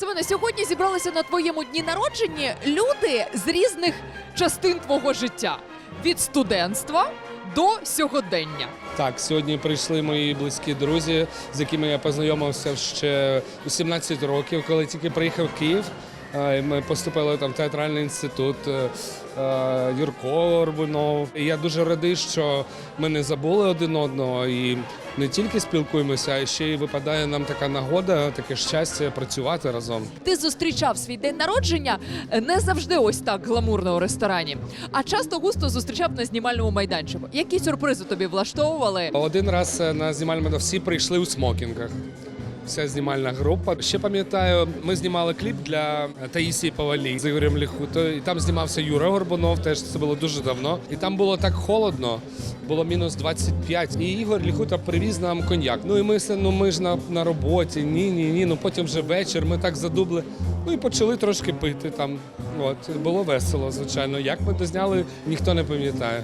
Семене, сьогодні зібралися на твоєму дні народженні люди з різних частин твого життя від студентства до сьогодення. Так, сьогодні прийшли мої близькі друзі, з якими я познайомився ще у 17 років, коли тільки приїхав в Київ. Ми поступили там в театральний інститут е, е, Юрко Орбунов. І я дуже радий, що ми не забули один одного і не тільки спілкуємося, а ще й випадає нам така нагода, таке щастя працювати разом. Ти зустрічав свій день народження е, не завжди ось так гламурно у ресторані, а часто густо зустрічав на знімальному майданчику. Які сюрпризи тобі влаштовували? Один раз на знімальному всі прийшли у смокінгах. Вся знімальна група. Ще пам'ятаю, ми знімали кліп для Таїсії Павалій з Ігорем Ліхуто. І там знімався Юра Горбунов, теж це було дуже давно. І там було так холодно, було мінус 25. І Ігор Ліхута привіз нам коньяк. Ну і ми все, ну ми ж на, на роботі. Ні, ні, ні. Ну потім вже вечір. Ми так задубли. Ну і почали трошки пити там. От було весело, звичайно. Як ми дозняли, ніхто не пам'ятає.